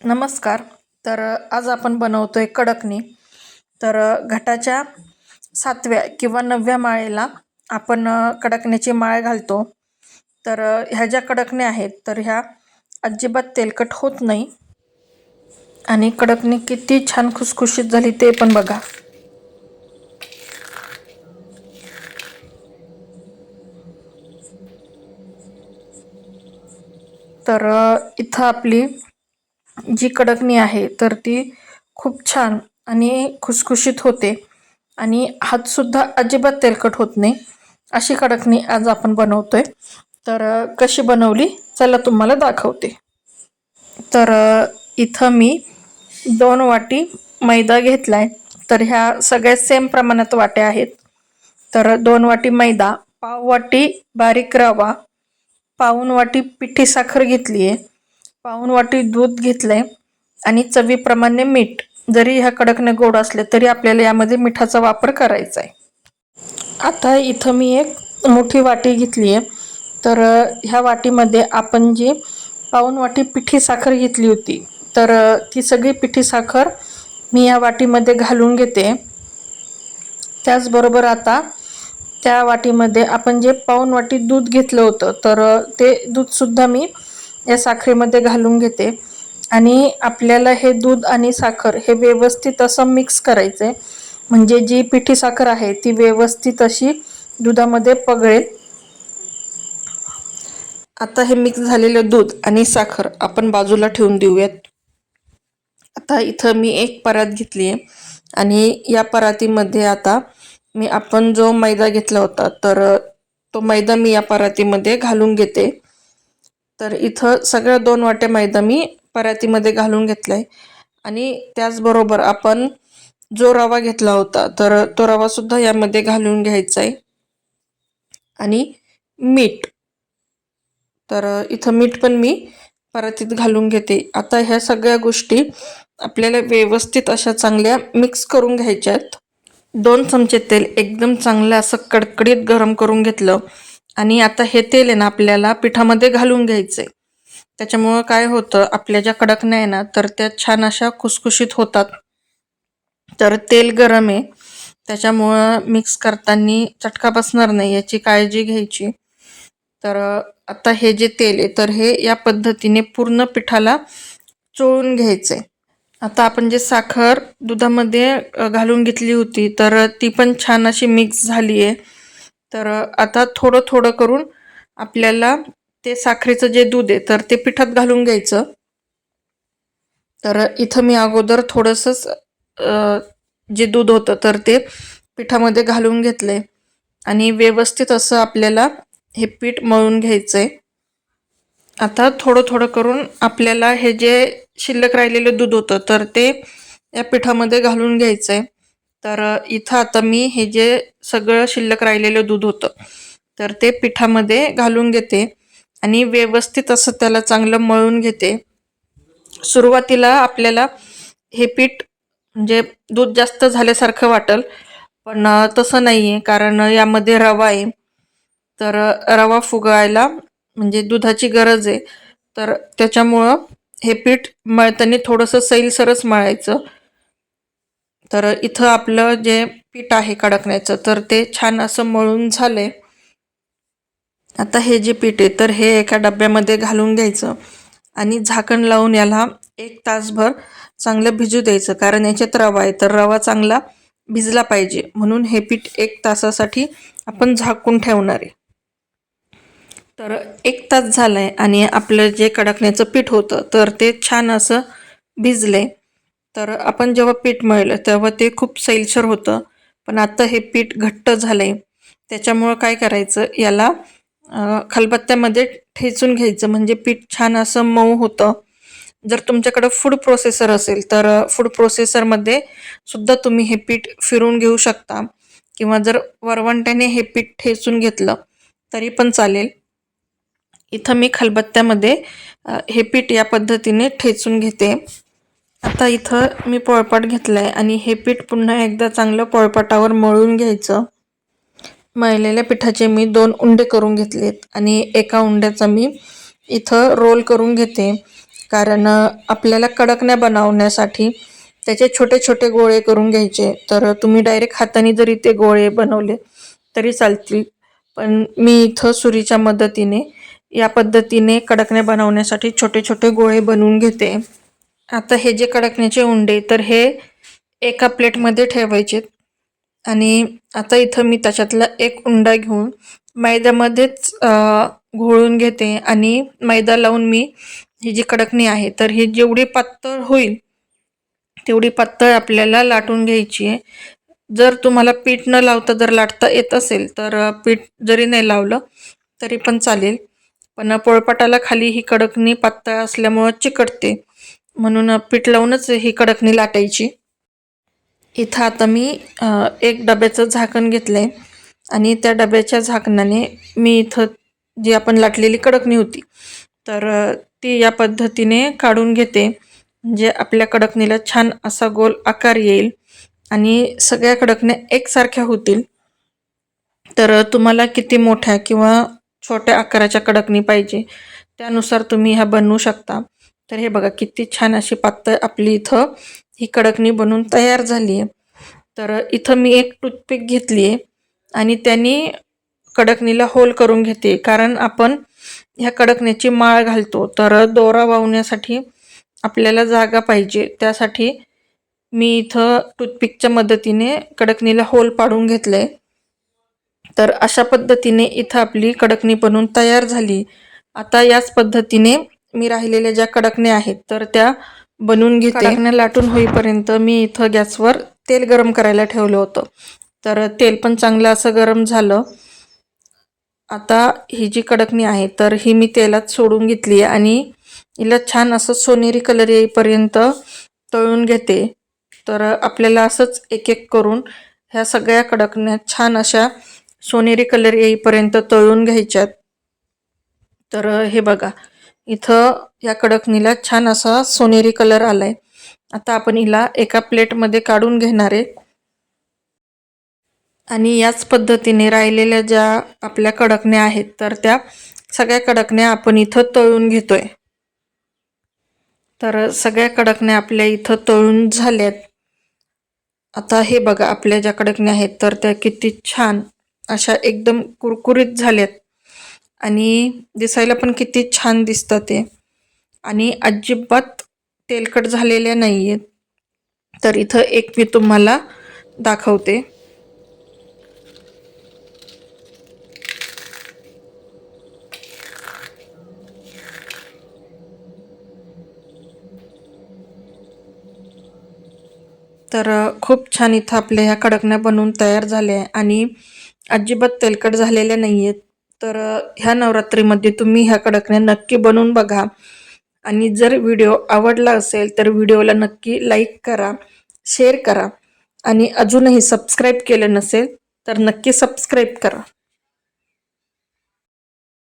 नमस्कार. तर आज आपण बनवतो आहे कडकणी. तर घटाच्या सातव्या किंवा नवव्या माळेला आपण कडकण्याची माळ घालतो. तर ह्या ज्या कडकण्या आहेत तर ह्या अजिबात तेलकट होत नाही. आणि कडकणी किती छान खुसखुशीत झाली ते पण बघा. तर इथं आपली जी कडकणी आहे तर ती खूप छान आणि खुसखुशीत होते. आणि हातसुद्धा अजिबात तेलकट होत नाही. अशी कडकणी आज आपण बनवतोय. तर कशी बनवली? चला तुम्हाला दाखवते. तर इथं मी दोन वाटी मैदा घेतला आहे तर ह्या सगळ्या सेम प्रमाणात वाट्या आहेत. तर दोन वाटी मैदा पाव वाटी बारीक रवा पाऊन वाटी पिठी साखर घेतली आहे पाऊन वाटी दूध घेतलंय आणि चवीप्रमाणे मीठ. जरी ह्या कडकने गोड असले तरी आपल्याला यामध्ये मिठाचा वापर करायचा आहे आता इथं मी एक मोठी वाटी घेतली आहे तर ह्या वाटीमध्ये आपण जी पाऊन वाटी पिठी साखर घेतली होती तर ती सगळी पिठी साखर मी या वाटीमध्ये घालून घेते. त्याचबरोबर आता त्या वाटीमध्ये आपण जे पाऊन वाटी दूध घेतलं होतं तर ते दूधसुद्धा मी या साखरेमध्ये घालून घेते. आणि आपल्याला हे दूध आणि साखर हे व्यवस्थित असं मिक्स करायचं आहे म्हणजे जी पिठी साखर आहे ती व्यवस्थित अशी दुधामध्ये पगळेल. आता हे मिक्स झालेलं दूध आणि साखर आपण बाजूला ठेवून देऊयात. आता इथं मी एक परात घेतली आहे आणि या परातीमध्ये आता मी आपण जो मैदा घेतला होता तर तो मैदा मी या परातीमध्ये घालून घेते. तर इथं सगळ्या दोन वाटे मैदा मी परातीमध्ये घालून घेतला आहे आणि त्याचबरोबर आपण जो रवा घेतला होता तर तो रवासुद्धा यामध्ये घालून घ्यायचा आहे आणि मीठ. तर इथं मीठ पण मी परातीत घालून घेते. आता ह्या सगळ्या गोष्टी आपल्याला व्यवस्थित अशा चांगल्या मिक्स करून घ्यायच्या आहेत दोन चमचे तेल एकदम चांगलं असं कडकडीत गरम करून घेतलं. आणि आता हे तेल आहे ना आपल्याला पिठामध्ये घालून घ्यायचं आहे त्याच्यामुळं काय होतं आपल्या ज्या कडकण्या आहे ना तर त्या छान अशा खुसखुशीत होतात. तर तेल गरम आहे. त्याच्यामुळं मिक्स करताना चटका बसणार नाही याची काळजी घ्यायची. तर आता हे जे तेल आहे तर हे या पद्धतीने पूर्ण पिठाला चोळून घ्यायचं आहे आता आपण जे साखर दुधामध्ये घालून घेतली होती तर ती पण छान अशी मिक्स झाली आहे तर आता थोडं थोडं करून आपल्याला ते साखरेचं जे दूध आहे तर ते पिठात घालून घ्यायचं. तर इथं मी अगोदर थोडंसंच जे दूध होतं तर ते पिठामध्ये घालून घेतले आणि व्यवस्थित असं आपल्याला हे पीठ मळून घ्यायचं आहे आता थोडं थोडं करून आपल्याला हे जे शिल्लक राहिलेलं दूध होतं तर ते या पिठामध्ये घालून घ्यायचं आहे तर इथं आता मी हे जे सगळं शिल्लक राहिलेलं दूध होतं तर ते पिठामध्ये घालून घेते आणि व्यवस्थित असं त्याला चांगलं मळून घेते. सुरुवातीला आपल्याला हे पीठ म्हणजे दूध जास्त झाल्यासारखं वाटेल पण तसं नाही आहे कारण यामध्ये रवा आहे. तर रवा फुगायला म्हणजे दुधाची गरज आहे. तर त्याच्यामुळं हे पीठ मळताना थोडंसं सैलसरच मळायचं. तर इथं आपलं जे पीठ आहे कडकण्याचं तर ते छान असं मळून झालंय आता हे जे पीठ आहे तर हे एका डब्यामध्ये घालून घ्यायचं आणि झाकण लावून याला एक तासभर चांगलं भिजू द्यायचं कारण याच्यात रवा आहे. तर रवा चांगला भिजला पाहिजे म्हणून हे पीठ एक तासासाठी आपण झाकून ठेवणार आहे. तर एक तास झालाय आणि आपलं जे कडकण्याचं पीठ होतं तर ते छान असं भिजले. तर आपण जेव्हा पीठ मळलं तेव्हा ते खूप सैलसर होतं. पण आता हे पीठ घट्ट झालं आहे त्याच्यामुळं काय करायचं? याला खलबत्त्यामध्ये ठेचून घ्यायचं. म्हणजे पीठ छान असं मऊ होतं. जर तुमच्याकडं फूड प्रोसेसर असेल तर फूड प्रोसेसरमध्ये सुद्धा तुम्ही हे पीठ फिरून घेऊ शकता. किंवा जर वरवंट्याने हे पीठ ठेचून घेतलं तरी पण चालेल. इथं मी खलबत्त्यामध्ये हे पीठ या पद्धतीने ठेचून घेते. आता इथं मी पोळपाट घेतलं आहे आणि हे पीठ पुन्हा एकदा चांगलं पोळपाटावर मळून घ्यायचं. मळलेल्या पिठाचे मी दोन उंडे करून घेतलेत आणि एका उंड्याचा मी इथं रोल करून घेते. कारण आपल्याला कडकण्या बनवण्यासाठी त्याचे छोटे छोटे गोळे करून घ्यायचे. तर तुम्ही डायरेक्ट हाताने जरी ते गोळे बनवले तरी चालतील. पण मी इथं सुरीच्या मदतीने या पद्धतीने कडकण्या बनवण्यासाठी छोटे छोटे गोळे बनवून घेते. आता हे जे कडकण्याचे उंडे तर हे एका प्लेटमध्ये ठेवायचे आणि आता इथं मी त्याच्यातला एक उंडा घेऊन मैद्यामध्येच घोळून घेते. आणि मैदा लावून मी ही जी कडकणी आहे तर ही जेवढी पातळ होईल तेवढी पातळ आपल्याला लाटून घ्यायची आहे. जर तुम्हाला पीठ न लावता जर लाटता येत असेल तर पीठ जरी नाही लावलं तरी पण चालेल. पण पोळपाटाला खाली ही कडकणी पातळ असल्यामुळं चिकटते. म्हणून पीठ लावूनच ही कडकणी लाटायची. इथं आता मी एक डब्याचं झाकण घेतलं आहे आणि त्या डब्याच्या झाकणाने मी इथं जी आपण लाटलेली कडकणी होती तर ती या पद्धतीने काढून घेते. म्हणजे आपल्या कडकणीला छान असा गोल आकार येईल आणि सगळ्या कडकण्या एकसारख्या होतील. तर तुम्हाला किती मोठ्या किंवा छोट्या आकाराच्या कडकणी पाहिजे त्यानुसार तुम्ही ह्या बनवू शकता. तर हे बघा किती छान अशी पातळ आपली इथं ही कडकणी बनवून तयार झाली आहे. तर इथं मी एक टूथपिक घेतली आहे आणि त्यांनी कडकणीला होल करून घेते. कारण आपण ह्या कडकण्याची माळ घालतो. तर दोरा वाहण्यासाठी आपल्याला जागा पाहिजे. त्यासाठी मी इथं टूथपिकच्या मदतीने कडकणीला होल पाडून घेतलंय. तर अशा पद्धतीने इथं आपली कडकणी बनवून तयार झाली. आता याच पद्धतीने मी राहिलेल्या ज्या कडकण्या आहेत तर त्या बनवून घेते. कडकण्या लाटून होईपर्यंत मी इथं गॅसवर तेल गरम करायला ठेवलं होतं. तर तेल पण चांगलं असं गरम झालं. आता ही जी कडकणी आहे तर ही मी तेलात सोडून घेतली आणि हिला छान असं सोनेरी कलर येईपर्यंत तळून घेते. तर आपल्याला असंच एक एक करून ह्या सगळ्या कडकण्या छान अशा सोनेरी कलर येईपर्यंत तळून घ्यायच्यात. तर हे बघा इथं या कडकणीला छान असा सोनेरी कलर आलाय. आता आपण हिला एका प्लेटमध्ये काढून घेणार आहे. आणि याच पद्धतीने राहिलेल्या ज्या आपल्या कडकण्या आहेत तर त्या सगळ्या कडकण्या आपण इथं तळून घेतोय. तर सगळ्या कडकण्या आपल्या इथं तळून झाल्यात. आता हे बघा आपल्या ज्या कडकण्या आहेत तर त्या किती छान अशा एकदम कुरकुरीत झाल्यात. आणि दिसायला पण किती छान दिसतं ते. आणि अजिबात तेलकट झालेल्या नाही आहेत तर इथं एक मी तुम्हाला दाखवते. तर खूप छान इथं आपल्या ह्या कडकण्या बनवून तयार झाल्या आहे आणि अजिबात तेलकट झालेल्या नाही आहेत तर ह्या नवरात्रीमध्ये तुम्ही ह्या कडकण्या नक्की बनवून बघा. आणि जर व्हिडिओ आवडला असेल तर व्हिडिओला नक्की लाईक करा शेअर करा. आणि अजूनही सबस्क्राईब केलं नसेल तर नक्की सबस्क्राईब करा.